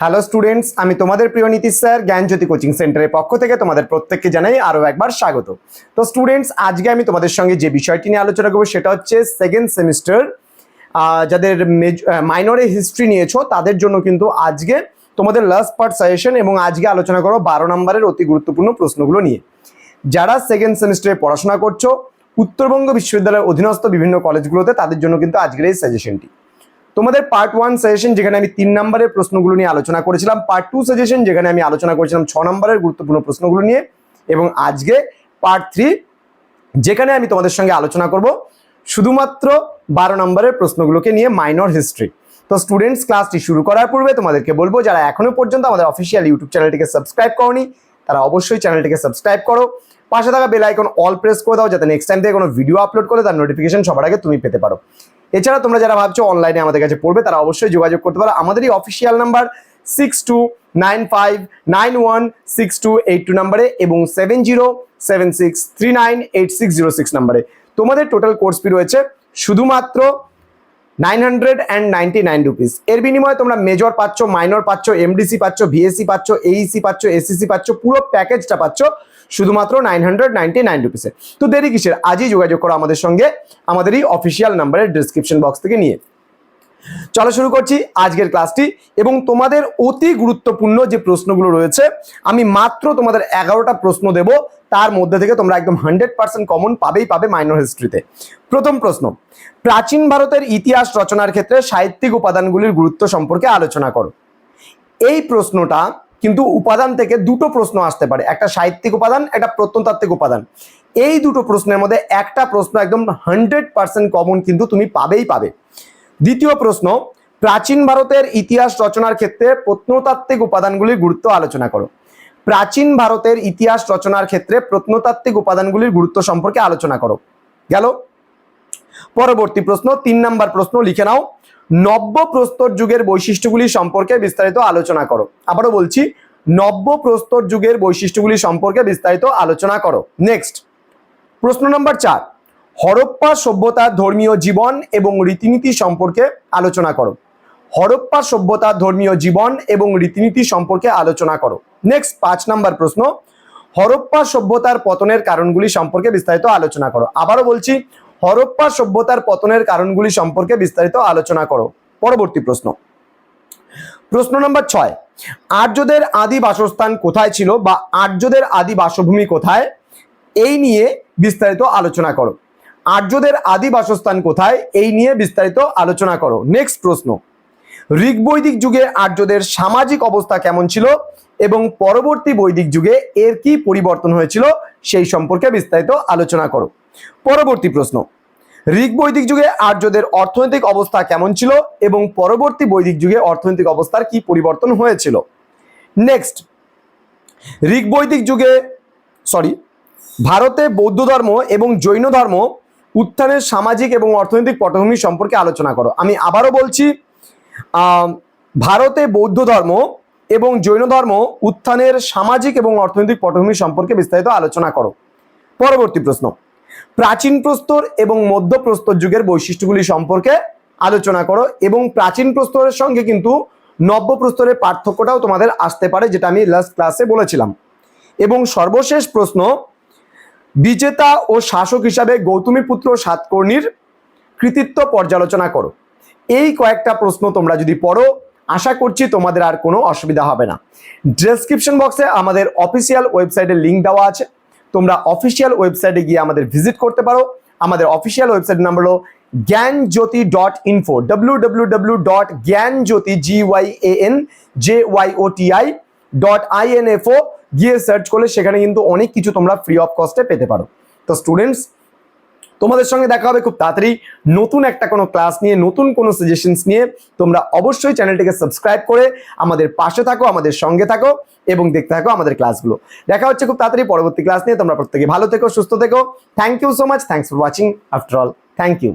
Hello students আমি তোমাদের প্রিয় নীতিশ স্যার, জ্ঞানজ্যোতি কোচিং সেন্টারের পক্ষ থেকে তোমাদের প্রত্যেককে জানাই আরও একবার স্বাগত। তো স্টুডেন্টস আজকে আমি তোমাদের সঙ্গে যে বিষয়টি নিয়ে আলোচনা করব সেটা হচ্ছে সেকেন্ড সেমিস্টার যাদের মাইনরে হিস্ট্রি নিয়েছো, তাদের জন্য কিন্তু আজকে তোমাদের লাস্ট পার্ট সাজেশন এবং আজকে আলোচনা করো বারো নম্বরের অতি গুরুত্বপূর্ণ প্রশ্নগুলো নিয়ে। যারা সেকেন্ড সেমিস্টারে পড়াশোনা করছ, উত্তরবঙ্গ বিশ্ববিদ্যালয়ের অধীনস্থ বিভিন্ন কলেজগুলোতে তাদের জন্য কিন্তু আজকের এই সাজেশনটি তোমাদের পার্ট ওয়ান সাজেশন যেখানে আমি তিন নম্বরের প্রশ্নগুলো নিয়ে আলোচনা করেছিলাম পার্ট টু সাজেশন যেখানে আমি আলোচনা করেছিলাম ছ নম্বরের গুরুত্বপূর্ণ প্রশ্নগুলো নিয়ে এবং আজকে পার্ট থ্রি যেখানে আমি তোমাদের সঙ্গে আলোচনা করব শুধুমাত্র বারো নম্বরের প্রশ্নগুলোকে নিয়ে মাইনর হিস্ট্রি তো স্টুডেন্টস ক্লাসটি শুরু করার পূর্বে তোমাদেরকে বলব, যারা এখনও পর্যন্ত আমাদের অফিসিয়াল ইউটিউব চ্যানেলটিকে সাবস্ক্রাইব করনি, তারা অবশ্যই চ্যানেলটিকে সাবস্ক্রাইব করো। পাশে থাকা বেল আইকন অল প্রেস করে দাও, যাতে নেক্সট টাইম থেকে কোনো ভিডিও আপলোড করে তার নোটিফিকেশন সবার আগে তুমি পেতে পারো। এছাড়া তোমরা যারা ভাবছ অনলাইনে আমাদের কাছে পড়বে, তারা অবশ্যই যোগাযোগ করতে পারো। আমাদেরই official number six two nine five nine one six two eight two নাম্বারে এবং seven zero seven six three nine eight six zero six নাম্বারে তোমাদের টোটাল কোর্স ফি রয়েছে শুধুমাত্র nine hundred and ninety nine rupees এর বিনিময়ে তোমরা major পাচ্ছ মাইনর পাচ্ছ এমডিসি পাচ্ছ ভিএসসি পাচ্ছ এইসি পাচ্ছ এসিসি পাচ্ছ, পুরো প্যাকেজটা পাচ্ছ শুধুমাত্র নাইন হান্ড্রেড নাইনটি নাইন রুপিসে তো দেরি কিসের? আজই যোগাযোগ করো আমাদের সঙ্গে, আমাদের এই অফিসিয়াল নাম্বারের ডিসক্রিপশন বক্স থেকে নিয়ে। চলো শুরু করছি আজকের ক্লাসটি এবং তোমাদের অতি গুরুত্বপূর্ণ যে প্রশ্নগুলো রয়েছে, আমি মাত্র তোমাদের এগারোটা প্রশ্ন দেব তার মধ্যে থেকে তোমরা একদম হান্ড্রেড পার্সেন্ট কমন পাবেই পাবে মাইনর হিস্ট্রিতে প্রথম প্রশ্ন, প্রাচীন ভারতের ইতিহাস রচনার ক্ষেত্রে সাহিত্যিক উপাদানগুলির গুরুত্ব সম্পর্কে আলোচনা করো। এই প্রশ্নটা কিন্তু উপাদান থেকে দুটো প্রশ্ন আসতে পারে, একটা সাহিত্যিক উপাদান, একটা প্রত্নতাত্ত্বিক উপাদান। এই দুটো প্রশ্নের মধ্যে একটা প্রশ্ন একদম হান্ড্রেড পার্সেন্ট কমন কিন্তু তুমি পাবেই পাবে। দ্বিতীয় প্রশ্ন, প্রাচীন ভারতের ইতিহাস রচনার ক্ষেত্রে প্রত্নতাত্ত্বিক উপাদানগুলির গুরুত্ব আলোচনা করো। প্রাচীন ভারতের ইতিহাস রচনার ক্ষেত্রে প্রত্নতাত্ত্বিক উপাদানগুলির গুরুত্ব সম্পর্কে আলোচনা করো। গেল। পরবর্তী প্রশ্ন, তিন নাম্বার প্রশ্ন লিখে নাও। নব্য প্রস্তর যুগের বৈশিষ্ট্যগুলি সম্পর্কে বিস্তারিত আলোচনা করো। আবারও বলছি নব্য প্রস্তর যুগের বৈশিষ্ট্যগুলি সম্পর্কে বিস্তারিত আলোচনা করো। নেক্সট প্রশ্ন নম্বর চার। হরপ্পা সভ্যতার ধর্মীয় জীবন এবং রীতিনীতি সম্পর্কে আলোচনা করো। হরপ্পা সভ্যতার ধর্মীয় জীবন এবং রীতিনীতি সম্পর্কে আলোচনা করো। নেক্সট পাঁচ নাম্বার প্রশ্ন। হরপ্পা সভ্যতার পতনের কারণগুলি সম্পর্কে বিস্তারিত আলোচনা করো। আবারও বলছি, হরপ্পা সভ্যতার পতনের কারণগুলি সম্পর্কে বিস্তারিত আলোচনা করো। পরবর্তী প্রশ্ন। প্রশ্ন নম্বর ছয়, আর্যদের আদি বাসস্থান কোথায় ছিল বা আর্যদের আদি বাসভূমি কোথায়? এই নিয়ে বিস্তারিত আলোচনা করো। আর্যদের আদি বাসস্থান কোথায়? এই নিয়ে বিস্তারিত আলোচনা করো। নেক্সট প্রশ্ন ঋগ্বৈদিক যুগে আর্যদের সামাজিক অবস্থা কেমন ছিল এবং পরবর্তী বৈদিক যুগে এর কি পরিবর্তন হয়েছিল সেই সম্পর্কে বিস্তারিত আলোচনা করো। পরবর্তী প্রশ্ন ঋগ বৈদিক যুগে আর্যদের অর্থনৈতিক অবস্থা কেমন ছিল এবং পরবর্তী বৈদিক যুগে অর্থনৈতিক অবস্থার কি পরিবর্তন হয়েছিল? নেক্সট ঋগ বৈদিক যুগে সরি ভারতে বৌদ্ধ ধর্ম এবং জৈন ধর্ম উত্থানের সামাজিক এবং অর্থনৈতিক পটভূমি সম্পর্কে আলোচনা করো। আমি আবারও বলছি ভারতে বৌদ্ধ ধর্ম এবং জৈন ধর্ম উত্থানের সামাজিক এবং অর্থনৈতিক পটভূমি সম্পর্কে বিস্তারিত আলোচনা করো। পরবর্তী প্রশ্ন। প্রাচীন প্রস্তর এবং মধ্য প্রস্তর যুগের বৈশিষ্ট্যগুলি সম্পর্কে আলোচনা করো এবং প্রাচীন প্রস্তরের সঙ্গে কিন্তু নব্য প্রস্তরের পার্থক্যটাও তোমাদের আসতে পারে, যেটা আমি লাস্ট ক্লাসে বলেছিলাম। এবং সর্বশেষ প্রশ্ন, বিজেতা ও শাসক হিসাবে গৌতমী পুত্র সাতকর্ণীর কৃতিত্ব পর্যালোচনা করো। এই কয়েকটা প্রশ্ন তোমরা যদি পড়ো, আশা করছি তোমাদের আর কোনো অসুবিধা হবে না। ডেসক্রিপশন বক্সে আমাদের অফিসিয়াল ওয়েবসাইটের লিঙ্ক দেওয়া আছে। তোমরা অফিসিয়াল ওয়েবসাইটে গিয়ে আমাদের ভিজিট করতে পারো। আমাদের অফিসিয়াল ওয়েবসাইট নাম্বার হলো Gyanjyoti dot info W W W dot Gyanjyoti G Y A N J Y O T I dot I N F O গিয়ে সার্চ করলে সেখানে কিন্তু অনেক কিছু তোমরা ফ্রি অফ কস্টে পেতে পারো। তো স্টুডেন্টস তোমাদের সঙ্গে দেখা হবে খুব তাড়াতাড়ি। নতুন একটা কোনো ক্লাস নিয়ে, নতুন কোনো সাজেশনস নিয়ে। তোমরা অবশ্যই চ্যানেলটিকে সাবস্ক্রাইব করে আমাদের পাশে থাকো, আমাদের সঙ্গে থাকো এবং দেখতে থাকো আমাদের ক্লাসগুলো দেখা হচ্ছে খুব তাড়াতাড়ি পরবর্তী ক্লাস নিয়ে। তোমরা প্রত্যেকে ভালো থেকো, সুস্থ থেকো। Thank you so much thanks for watching after all thank you